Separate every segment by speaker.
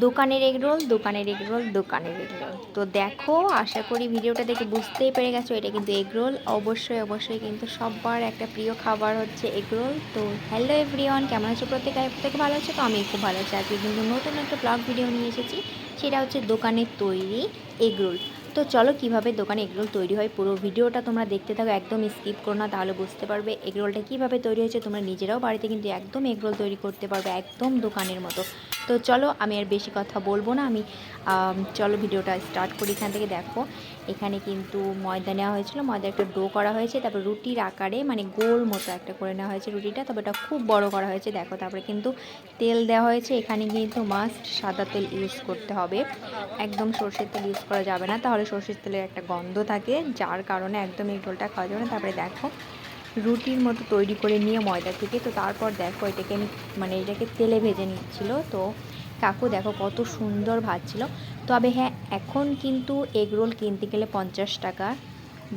Speaker 1: দোকানের এগরোল দোকানের এগরোল দোকানের এগরোল তো দেখো, আশা করি ভিডিওটা দেখে বুঝতেই পেরে গেছো, এটা কিন্তু এগরোল অবশ্যই অবশ্যই কিন্তু সবার একটা প্রিয় খাবার হচ্ছে এগরোল তো হ্যালো এভরিওয়ান কেমন আছো প্রত্যেকে? প্রত্যেকে ভালো আছে, তো আমি খুব ভালো আছি। আজকে কিন্তু নতুন একটা ব্লগ ভিডিও নিয়ে এসেছি, সেটা হচ্ছে দোকানের তৈরি এগরোল তো চলো, কীভাবে দোকানে এগরোল তৈরি হয় পুরো ভিডিওটা তোমরা দেখতে থাকো, একদম স্কিপ করো না, তাহলে বুঝতে পারবে এগরোলটা কীভাবে তৈরি হয়েছে। তোমরা নিজেরাও বাড়িতে কিন্তু একদম এগরোল তৈরি করতে পারবে, একদম দোকানের মতো। তো চলো আমি আর বেশি কথা বলব না, আমি চলো ভিডিওটা স্টার্ট করি এখান থেকে, দেখো। এখানে কিন্তু ময়দা নেওয়া হয়েছিল, ময়দা একটা ডো করা হয়েছে, তারপর রুটির আকারে মানে গোল মতো একটা করে নেওয়া হয়েছে রুটিটা, তবে এটা খুব বড় করা হয়েছে, দেখো, তারপরে কিন্তু তেল দেওয়া হয়েছে, এখানে কিন্তু মাস্ট সাদা তেল ইউজ করতে হবে। একদম সর্ষের তেল ইউজ করা যাবে না, তাহলে সর্ষের তেলের একটা গন্ধ থাকে, যার কারণে একদম এই গোলটা খাওয়া যাবে না। তারপরে দেখো রুটির মতো তৈরি করে নিয়ে ময়দা থেকে, তো তারপর দেখো এটাকে আমি মানে এটাকে তেলে ভেজে নিচ্ছিল। তো কাকু দেখো কত সুন্দর ভাজছিল তবে হ্যাঁ এখন কিন্তু এগ রোল কিনতে গেলে পঞ্চাশ টাকা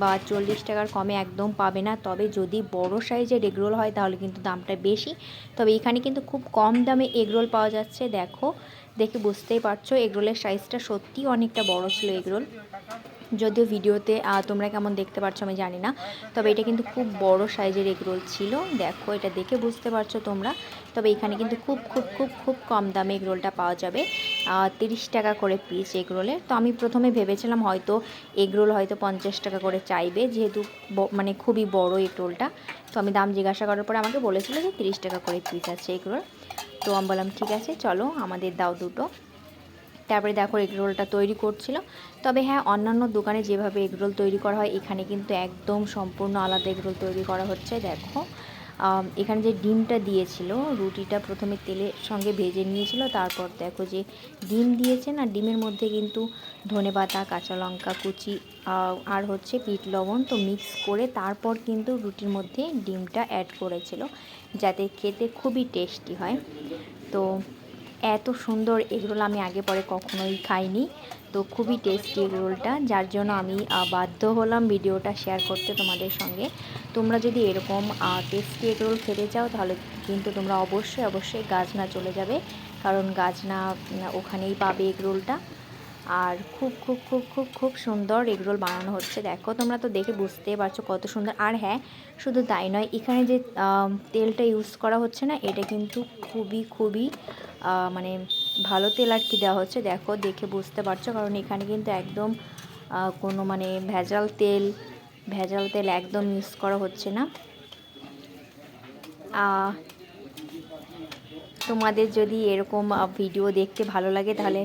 Speaker 1: বা চল্লিশ টাকার কমে একদম পাবে না। তবে যদি বড় সাইজের এগ রোল হয়, তাহলে কিন্তু দামটা বেশি। তবে এখানে কিন্তু খুব কম দামে এগ রোল পাওয়া যাচ্ছে। দেখো, দেখে বুঝতেই পারছ এগ রোলের সাইজটা সত্যি অনেকটা বড় ছিল এগ রোল যদিও ভিডিওতে তোমরা কেমন দেখতে পারছ আমি জানি না, তবে এটা কিন্তু খুব বড় সাইজের এগ রোল ছিল। দেখো, এটা দেখে বুঝতে পারছ তোমরা। তবে এখানে কিন্তু খুব খুব খুব খুব কম দামে এগ রোলটা পাওয়া যাবে। তিরিশ টাকা করে পিস এগ রোলের। তো আমি প্রথমে ভেবেছিলাম হয়তো এগ রোল হয়তো পঞ্চাশ টাকা করে চাইবে, যেহেতু মানে খুবই বড় এগ রোলটা। তো আমি দাম জিজ্ঞাসা করার পরে আমাকে বলেছিল যে তিরিশ টাকা করে পিস আছে এগ রোল। তো আমি বললাম, ঠিক আছে, চলো, আমাদের দাও দুটো। তারপরে দেখো এগরোলটা তৈরি করছিল। তবে হ্যাঁ অন্যান্য দোকানে যেভাবে এগরোল তৈরি করা হয়, এখানে কিন্তু একদম সম্পূর্ণ আলাদা এগরোল তৈরি করা হচ্ছে, দেখো। এখানে যে ডিমটা দিয়েছিল, রুটিটা প্রথমে তেলের সঙ্গে ভেজে নিয়েছিল, তারপর দেখো যে ডিম দিয়েছে না, ডিমের মধ্যে কিন্তু ধনেপাতা, কাঁচা লঙ্কা কুচি আর হচ্ছে পিট লবণ তো মিক্স করে তারপর কিন্তু রুটির মধ্যে ডিমটা অ্যাড করেছিল, যাতে খেতে খুবই টেস্টি হয়। তো এত সুন্দর এগরোল আমি আগে পরে কখনোই খাইনি। তো খুবই টেস্টি এগরোলটা, যার জন্য আমি বাধ্য হলাম ভিডিওটা শেয়ার করতে তোমাদের সঙ্গে। তোমরা যদি এরকম টেস্টি এগরোল খেতে চাও, তাহলে কিন্তু তোমরা অবশ্যই অবশ্যই গাজনা চলে যাবে। কারণ গাজনা ওখানেই পাবে এগরোলটা। আর খুব খুব খুব খুব খুব সুন্দর এগরোল বানানো হচ্ছে। দেখো, তোমরা তো দেখে বুঝতেই পারছ কত সুন্দর। আর হ্যাঁ শুধু তাই নয়, এখানে যে তেলটা ইউজ করা হচ্ছে না, এটা কিন্তু খুবই খুবই মানে ভালো তেল আর কি দেওয়া হচ্ছে। দেখো, দেখে বুঝতে পারছ, কারণ এখানে কিন্তু একদম কোনো মানে ভেজাল তেল ভেজাল তেল একদম ইউজ করা হচ্ছে না। তোমাদের যদি এরকম ভিডিও দেখতে ভালো লাগে, তাহলে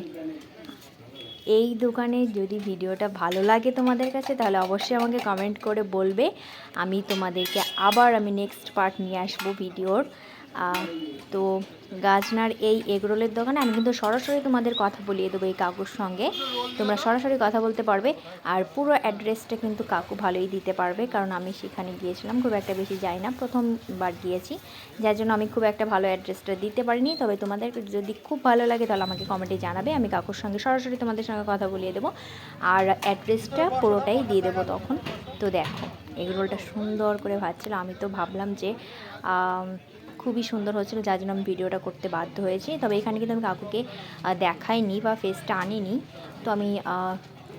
Speaker 1: এই দোকানে যদি ভিডিওটা ভালো লাগে তোমাদের কাছে, তাহলে অবশ্যই আমাকে কমেন্ট করে বলবে। আমি তোমাদেরকে আবার আমি নেক্সট পার্ট নিয়ে আসব ভিডিওর। তো গাজনার এই এগরোলের দোকানে আমি কিন্তু সরাসরি তোমাদের কথা বলিয়ে দেবো এই কাকুর সঙ্গে। তোমরা সরাসরি কথা বলতে পারবে আর পুরো অ্যাড্রেসটা কিন্তু কাকু ভালোই দিতে পারবে, কারণ আমি সেখানে গিয়েছিলাম, খুব একটা বেশি যাই না, প্রথমবার গিয়েছি। যার জন্য আমি খুব একটা ভালো অ্যাড্রেসটা দিতে পারিনি, তবে তোমাদের যদি খুব ভালো লাগে তাহলে আমাকে কমেন্টে জানাবে, আমি কাকুর সঙ্গে সরাসরি তোমাদের সঙ্গে কথা বলিয়ে দেবো। আর অ্যাড্রেসটা পুরোটাই দিয়ে দেবো তখন। তো দেখো, এগরোলটা সুন্দর করে ভাজছিল, আমি তো ভাবলাম যে খুবই সুন্দর হচ্ছিল যার জন্য আমি ভিডিওটা করতে বাধ্য হয়েছি। তবে এখানে কিন্তু আমি কাকুকে দেখাইনি বা ফেসটা আনিনি। তো আমি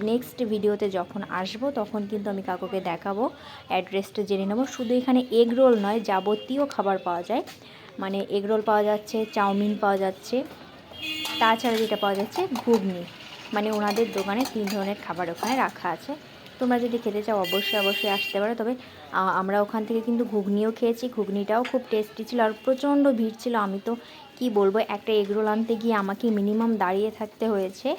Speaker 1: নেক্সট ভিডিওতে যখন আসব, তখন কিন্তু আমি কাকুকে দেখাবো অ্যাড্রেসটা জেনে নেব। শুধু এখানে এগ রোল নয়, যাবতীয় খাবার পাওয়া যায়। মানে এগ রোল পাওয়া যাচ্ছে, চাউমিন পাওয়া যাচ্ছে, তাছাড়া যেটা পাওয়া যাচ্ছে, ঘুগনি। মানে ওনাদের দোকানে তিন ধরনের খাবার ওখানে রাখা আছে। তোমরা যদি খেতে চাও, অবশ্যই অবশ্যই আসতে পারো। তবে আমরা ওখান থেকে কিন্তু ঘুগনিও খেয়েছি। ঘুগনিটাও খুব টেস্টি ছিল আর প্রচণ্ড ভিড় ছিল। আমি তো কি বলব, একটা এগরোল আনতে গিয়ে আমাকে মিনিমাম দাঁড়িয়ে থাকতে হয়েছে।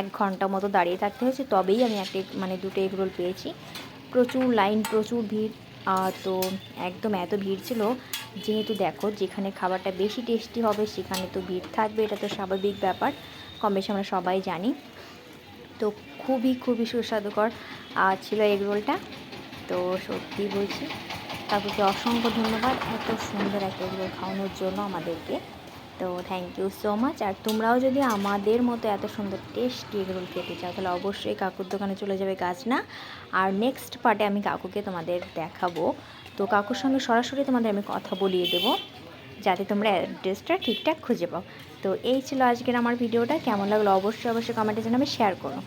Speaker 1: এক ঘণ্টা মতো দাঁড়িয়ে থাকতে হয়েছে। তবেই আমি একটা মানে দুটো এগরোল পেয়েছি। প্রচুর লাইন, প্রচুর ভিড়। তো একদম এত ভিড় ছিল যেহেতু দেখো, যেখানে খাবারটা বেশি টেস্টি হবে, সেখানে তো ভিড় থাকবে। এটা তো স্বাভাবিক ব্যাপার। কম বেশি আমরা সবাই জানি। তো খুবই খুবই সুস্বাদুকর আহ, ছিল এগ রোলটা। তো সত্যি বলছি কাকুকে অসংখ্য ধন্যবাদ এত সুন্দর একটা এগ রোল খাওয়ানোর জন্য আমাদেরকে। তো থ্যাংক ইউ সো মাচ আর তোমরাও যদি আমাদের মতো এত সুন্দর টেস্টি এগ রোল খেতে চাও তাহলে অবশ্যই কাকুর দোকানে চলে যাবে গাছ না আর নেক্সট পার্টে আমি কাকুকে তোমাদের দেখাবো। তো কাকুর সঙ্গে সরাসরি তোমাদের আমি কথা বলিয়ে দেবো। যাতে তোমরা অ্যাড্রেসটা ঠিকঠাক খুঁজে পাও। তো এই ছিল আজকের আমার ভিডিওটা। কেমন লাগল অবশ্যই অবশ্যই কমেন্টে জানাবে শেয়ার করো।